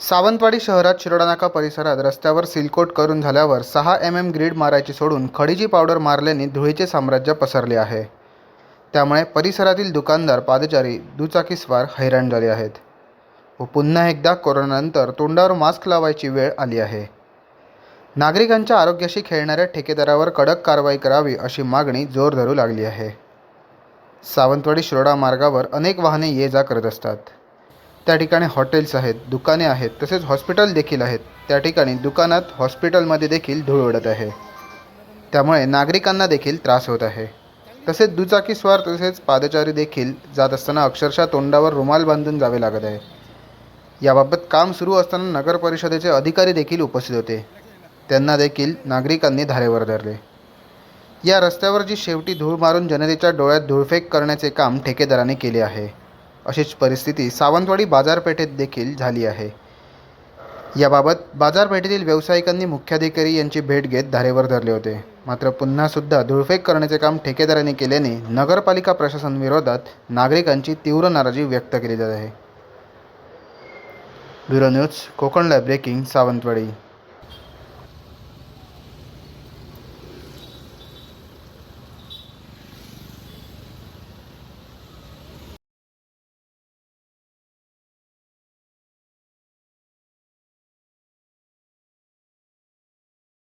सावंतवाडी शहरात शिरोडानाका परिसरात रस्त्यावर सिलकोट करून झाल्यावर सहा एम एम ग्रीड मारायची सोडून खडीची पावडर मारल्याने धुळीचे साम्राज्य पसरले आहे. त्यामुळे परिसरातील दुकानदार पादचारी दुचाकीस्वार हैराण झाले आहेत. व पुन्हा एकदा कोरोनानंतर तोंडावर मास्क लावायची वेळ आली आहे. नागरिकांच्या आरोग्याशी खेळणाऱ्या ठेकेदारावर कडक कारवाई करावी अशी मागणी जोर धरू लागली आहे. सावंतवाडी शिरोडा मार्गावर अनेक वाहने ये जा करत असतात. त्या ठिकाणी हॉटेल्स आहेत दुकाने आहेत तसेच हॉस्पिटल देखील आहेत. त्या ठिकाणी दुकानात हॉस्पिटलमध्ये देखील धूळ उडत आहे. त्यामुळे नागरिकांना देखील त्रास होत आहे. तसेच दुचाकीस्वार तसेच पादचारी देखील जात असताना अक्षरशः तोंडावर रुमाल बांधून जावे लागत आहे. याबाबत काम सुरू असताना नगर परिषदेचे अधिकारी देखील उपस्थित होते. त्यांना देखील नागरिकांनी धारेवर धरले. या रस्त्यावर जी शेवटी धूळ मारून जनतेच्या डोळ्यात धूळफेक करण्याचे काम ठेकेदाराने केले आहे. अशीच परिस्थिती सावंतवाडी बाजारपेठेत देखील झाली आहे. याबाबत बाजारपेठेतील व्यावसायिकांनी मुख्याधिकारी यांची भेट घेत धारेवर धरले होते. मात्र पुन्हा सुद्धा धुळफेक करण्याचे काम ठेकेदाराने केल्याने नगरपालिका प्रशासनविरोधात नागरिकांची तीव्र नाराजी व्यक्त केली जात आहे. Bureau news Konkan live breaking Sawantwadi.